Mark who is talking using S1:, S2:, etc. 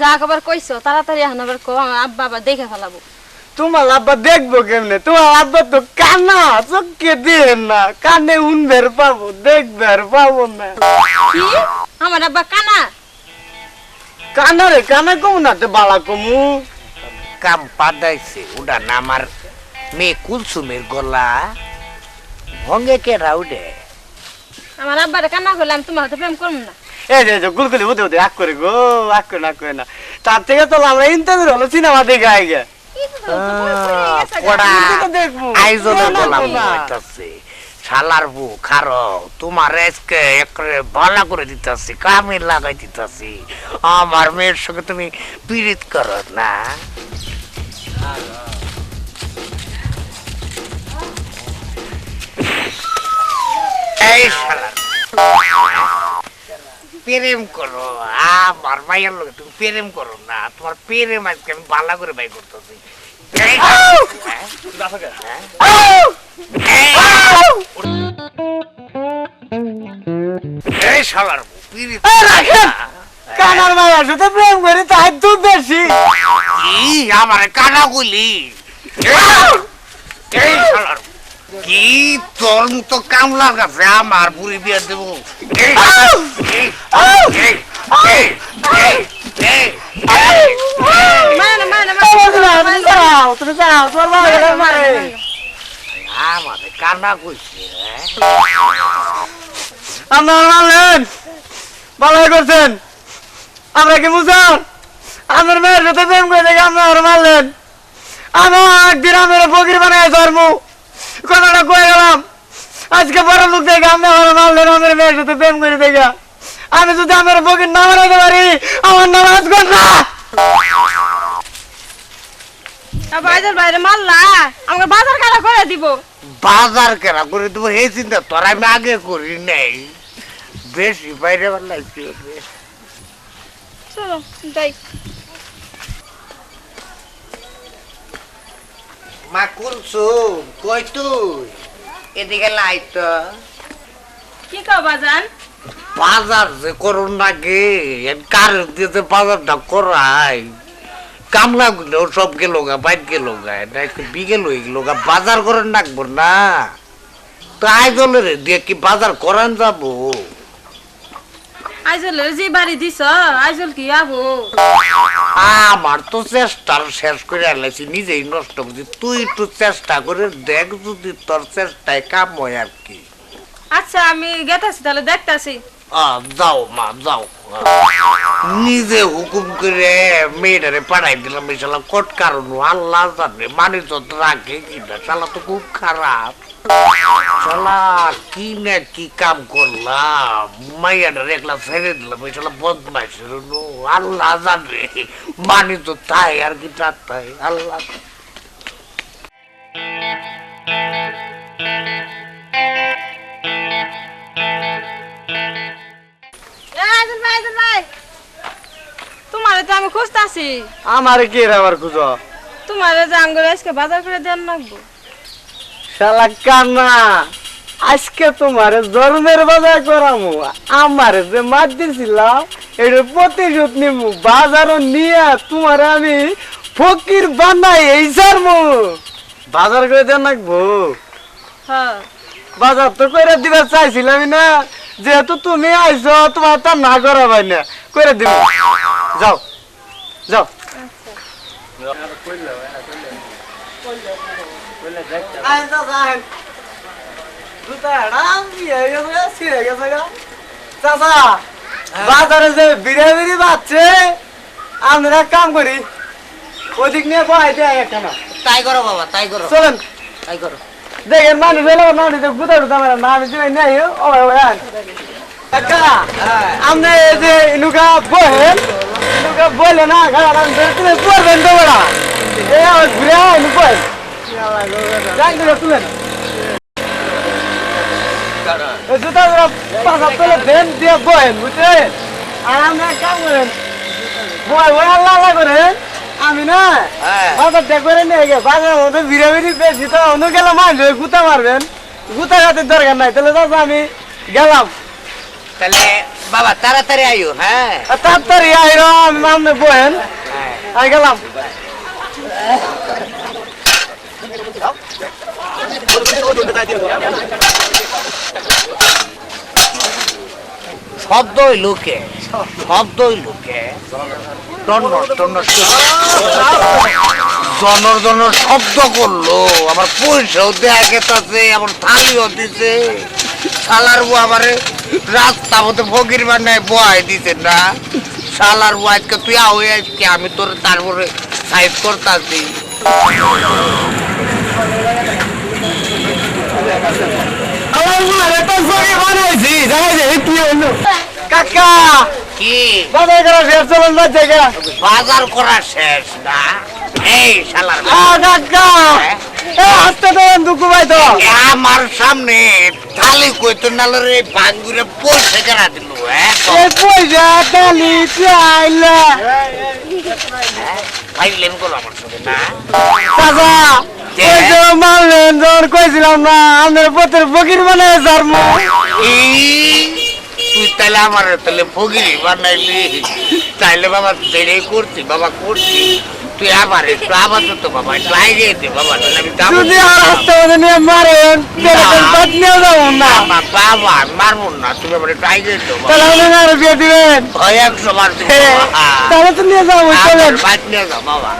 S1: যা খবর কইছো তাড়াতাড়ি এখন আবার কো আমার আব্বা আবার দেখে ফেলাবো।
S2: তোমার আব্বা দেখব কেমনে? তোমার আব্বা তো কানা চোখকে দিয়ে না। কানে উনবের পাবো দেখবে আর পাবো না।
S1: আমার আব্বা কানা?
S2: কানা রে কানা কমু না তো বালা কমু।
S3: কাম পাদাইছে ওটা না আমার মেয়ে কুলসুমের গলা। ভঙ্গে কে রাউডে
S1: আমার আব্বারে কানা করলাম তোমার হয়তো প্রেম করব না।
S2: এই যে গুলগুলি হতে হতে আগ করে গো আগ করে না করে না। তার থেকে তো আমরা ইন্টারভিউ হলো সিনেমা দেখে আই গে।
S3: ওরা
S2: তো দেখব
S3: আয়োজনে শালার বউ, খারো, তোমার আজকে একরে ভালো করে দিতেছি কামে লাগাই দিতেছি। আমার মেয়ের সঙ্গে তুমি পীড়িত কর না। এই শালা। প্রেম করো। আমার মায়ের লোক তুমি প্রেম করো না তোমার প্রেম আজকে আমি ভালো করে বাই করতেছি।
S2: কানার মায়ের সাথে প্রেম করে তাই তো বেশি।
S3: আমার কানা গুলি এই শালার কি তোর মতো কামলার কাছে আমার বুড়ি বিয়ে দেব
S1: মানে মানে
S3: আমাদের
S2: আপনারা মানলেন ভালোই করছেন আমরা কি বুঝান আমার মেয়ের সাথে প্রেম করে দেখে আপনারা মারলেন আমার একদিন আমার বকির বানায় ধর্ম কথাটা কয়ে গেলাম। আজকে বড় লোক দেখে আপনি আমার মারলেন আমার মেয়ের সাথে প্রেম করে দেখে। আমি যদি আমার বকির না বানাইতে পারি আমার নাম না
S1: বাইরে আমাকে বাজার কাটা করে দিব।
S3: বাজার কেনা করে দেবো এই চিন্তা তোর আমি আগে করি নাই। বেশি বাইরে
S1: চলো যাই।
S3: মা কুলসুম কই তুই? এদিকে লাই তো।
S1: কি কও বাজান?
S3: বাজার যে করুন নাকি? কার দিতে বাজারটা করাই। কামলা গুলো সব গেল গা বাইর গেল গা এটা একটু বিকেল হয়ে গেল গা বাজার করেন রাখব না। তো আইজলের দিয়ে কি বাজার করান যাব?
S1: আইজল যে বাড়ি দিছ আইজল কি আবো?
S3: আমার তো চেষ্টার শেষ করে আলাইছি নিজেই নষ্ট করছি। তুই একটু চেষ্টা করে দেখ যদি তোর চেষ্টায় কাম হয় আর কি।
S1: আচ্ছা আমি গেতাছি, তাহলে দেখতাছি।
S3: যাও, মা, যাও। নিজে হুকুম করে মেয়েটারে পাঠাই দিলাম শালা কোট কারণ আল্লাহ জানে তো রাখে কিনা শালা তো খুব খারাপ। শালা কি না কি কাম করলাম, মাইয়াটারে একলা ছেড়ে দিলাম শালা বদমাইশের আল্লাহ জানে মানে তো তাই আর কি তাই, আল্লাহ
S1: আমি খুঁজতাছি।
S2: আমার কি রে আমার খুঁজো?
S1: তোমারে যে আঙ্গুর আজকে বাজার করে দেন লাগবো
S2: শালা কান্না। আজকে তোমার জন্মের বাজার করামু। আমার যে মাছ দিছিলাম এটা প্রতিশোধ নিমু। বাজারও নিয়ে তোমার আমি ফকির বানাই এই সারমু বাজার করে দেন রাখব
S1: হ্যাঁ।
S2: বাজার তো করে দিবে চাইছিলাম না। যেহেতু তুমি আইছো তোমার তা না করা ভাই না। করে দিব। যাও। যাও। চাচা বাজারে যে বিড়ে আমরা কাম করি ওদিক নিয়ে দেয় একটা না
S3: তাই করো বাবা তাই করো।
S2: চলেন।
S3: তাই করো।
S2: দেখেন মানুষ এলো মানুষ গুতা গুতা মানে না আমি দিবেন নাই ও ভাই এই যে ইনুকা বহেন বলে না পড়বেন তো বড়া। আমার ঘুরে ইনু বহেন যাই দিলে তুলেন জুতা পাশা তোলে ভেন দিয়ে বহেন বুঝছেন আর এক কাম করেন বয় বয় আল্লাহ আল্লাহ করেন আমি না
S3: হ্যাঁ।
S2: বাজার করে নিয়ে গে বাজার মধ্যে ভিড়ি বেশি তো অন্য গেলাম মানবে গুতা মারবেন। গুতা খাতের দরকার নাই তাহলে চাচা আমি গেলাম।
S3: তাহলে বাবা তাড়াতাড়ি আইও হ্যাঁ।
S2: তাড়াতাড়ি আইরো আমি মামনে বহেন।
S3: হ্যাঁ।
S2: আমি গেলাম।
S3: শব্দ ওই লোকে শব্দই লোকে। জনর জনর শব্দ করল আমার পয়সাও দেয়া গেছে আমার থালিও দিছে। শালার বউ আমারে রাস্তা মতো ফকির বানায় বয় দিছে না। শালার বউ আজকে তুই আও আজকে আমি তোর তারপরে সাইড করতাছি।
S2: কাকা!
S3: কি?
S2: বাজার করা শেষ চলুন না জায়গা
S3: বাজার করা শেষ না? এই শালার
S2: কাকা! এ হাতে তো ভাই তো।
S3: আমার সামনে থালি কইতো নালের এই ভাঙ্গুরে পয়সা কেনা দিল হ্যাঁ?
S2: এই পয়সা ডালি চাইলা।
S3: ফাইলেন করো আমার সাথে না?
S2: ওই যে যখন কইছিলাম না আমাদের পথের ফকির বানায়
S3: তুই তাহলে আমার তাহলে ফকিরি বানাইলি। তাইলে বাবা দেরি করছি বাবা করছি তুই আবার একটু আবার তো বাবা একটু আগে দে বাবা নাহলে আমি যাব।
S2: যদি আর হাতে মধ্যে নিয়ে মারেন তাহলে বাদ যাব না।
S3: বাবা, মারবো না তুমি আমার একটু আগে দো
S2: তাহলে আপনি আর বিয়ে দিবেন?
S3: হয় একশো বার দেবো
S2: হ্যাঁ। তাহলে তো নিয়ে যাব চলেন।
S3: আবার বাদ নিয়ে যাও বাবা।